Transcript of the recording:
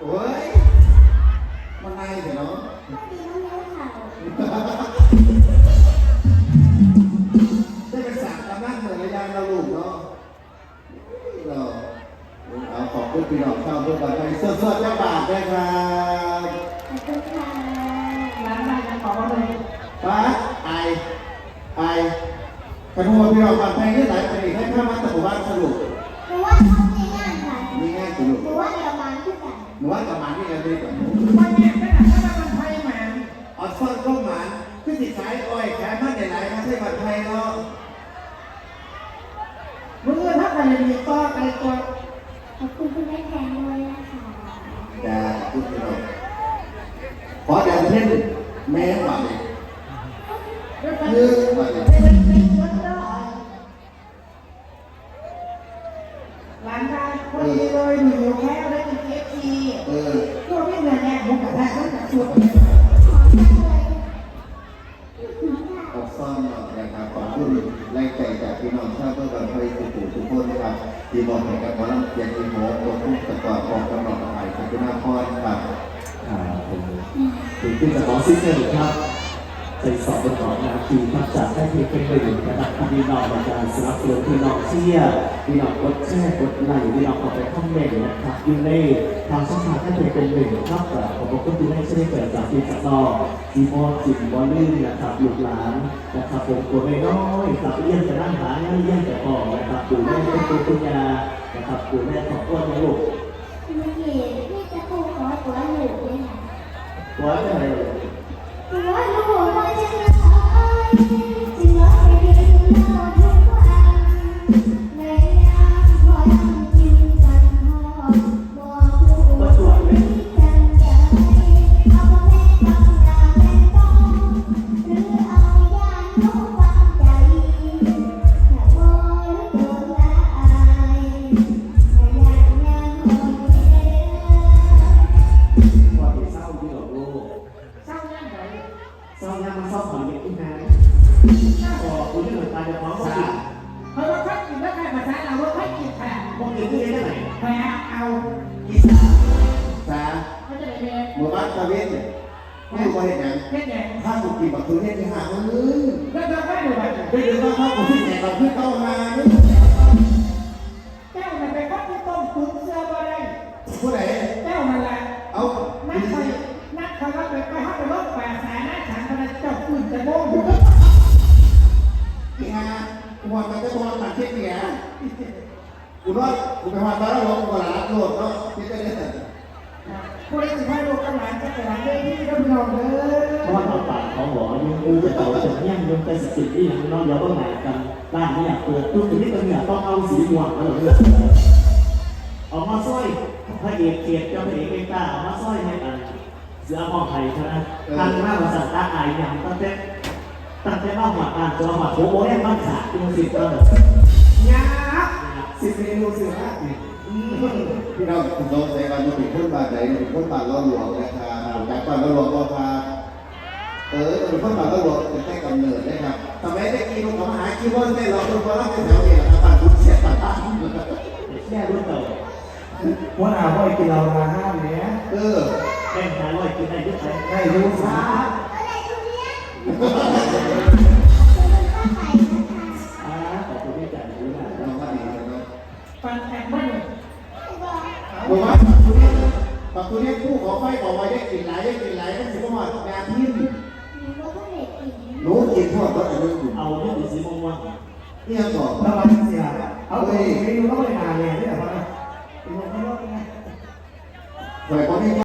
โอ้ยมันไงเดี๋ยวเนาะก็ดีน้องเลี้ยวเขาได้เป็นสามกำลังเหมือนระยะเราลูกเนาะเราเอาขอบคุณพี่น้องชาวเพื่อนบ้านไทยสดๆจะบาทด้วยครับขอบคุณค่ะร้านได้ยังขอมาเลยป้าไอไอขนมพี่น้องบ้านไทยนี่หลายปีให้ข้ามาตะวันสรุป หนูว่ากับหมันนี่กันเลยกับหนูวันนี้ก็หนักก็มันไทยหมาออดซ่อนก็หมันขึ้นติดสายอ้อยขายมันหลายๆมาใช่บ้านไทยเนาะมึงเงินถ้าใครมีก็ไกลตัวขอบคุณคุณแม่แทนด้วยนะคะอย่าพูดพี่น้องขอเดี๋ยวเช่นแม่หวานด้วยกันยืเนหวานป็นเป็นเงินก็ร้านได้คนดีเลยหนูแค่ได้ กินเคฟซีเออพวกเงินแม่หมูกระทะต้องจัดชุดขอจังเลยขอบซ่อนหน่อยนะครับขอบคุณแรงใจจากพี่น้องชาวเพื่อนบ้านไทยทุกผู้ทุกคนนะครับที่มอบให้กับหมอลำเกียรติโมตัวผู้ตะกอบของกำลังไทยขอบคุณมาพ่อครับอ่าผมถึงที่จะขอซิกเนอร์ครับ ใจสอบป็นของนาทีครับจากได้เพียงเป็นหนึ่งนะครับพี่น้องในการสนับสนุนพี่น้องเชียร์พี่น้องกดแชร์กดไลค์พี่น้องเข้าไปคอมเมนต์นะครับยูเล่ทางช่องทางได้เพียงเป็นหนึ่งครับแต่ผมก็คุณได้ช่วยเกิดจากที่จากนอกจีมอจิมบอลลื่นะครับหลูกหลานนะครับผมตัวไม่น้อยครับเยี่ยมจะนั่งหาเยี่ยมจะพอนะครับปู่แม่เป็นตัวคุยานะครับปู่แม่ของก้นในลูกเมื่อกี้พี่จะพูดขอตัวหนูเลยค่ะร้ออะไร ตัวหนูว่ แพ้เอาอีสานสาเขาจะได้เรียนหมู่บ้านตะเวนเนี่ยไม่รู้ว่าเห็นยังเล่นไงถ้าถูกกี่บักคือเห็นที่หาคนนึงแล้วเราไม่ดูไปไปดูว่าเขาคนที่ไหนเราขึ้นเข้ามานี่เจ้ามันไปก็ที่ต้มตุ๋นเสื้อบ่ได้ผู้ใดเจ้ามันแหละเอานักคอยนักคอยรับไปไปห้าไปรถแปดแสนนะฉันมันเจ้าปืนจะโง่อยู่ฮากูว่ามันจะตัวมันเช็ดเนี่ย กูว่ากูไปว่าตอนแล้วกูก็รับโหลดเนาะที่จะได้แต่ผู้ใดสิให้ลูกกำลังจะไปหลังเวทีก็พี่น้องเด้เพราะว่าอเราปากเขาบอกยังกูจะเต่าจะเงี้ยยังไปสติที่ยังน้องเดี๋ยวก็หนากันด้านนี้เปิดตู้ตรงนี้ตรงนี้ต้องเอาสีม่วงมาเลยออกมาสร้อยพระเอกเกียรติเจ้าพระเอกเอกล้าออกมาสร้อยให้กันเสือมองไทยเท่านั้นทางหน้าภาษาตาอายอย่างตั้งแต่ตั้งแต่ว่าหัวการตัวหัวโอ้โหเนี่ยมันขาดตัวสิบตัวยา สิบเมนูสิบห้าพี่น้องคุณต้องใช้การมาเป็นคนบาดไหนเป็นคนบาดเราหลวงนะครับจากบาดเราหลวงก็พาเออเป็นคนบาดเราหลวงเป็นแค่กำเนิดนะครับทำไมได้กินของเขาหาคิดว่าได้เราเป็นคนรับเป็นแถวเนี่ยนะครับบาดทุกเสียบาดตั้งแค่รุ่นเต่าว่าอาว่ากินเราลาห้ามเนี้ยเออแป้งหาร้อยกินได้ยุติได้รู้สาอะ ไฟบอกว่าได้กินหลาได้กลิ่นหลายนั่นสิก็ว่างานทิ้งมีว่าเขาเด็กอีกรู้กินทอดก็อันนี้กินเอาเรื่องสีม่วงเนี่ยก่อนระวังเสียเอาไปไม่รู้ต้องไปหาเนี่ยเนี่ยว่าเป็นคนที่รอดนะ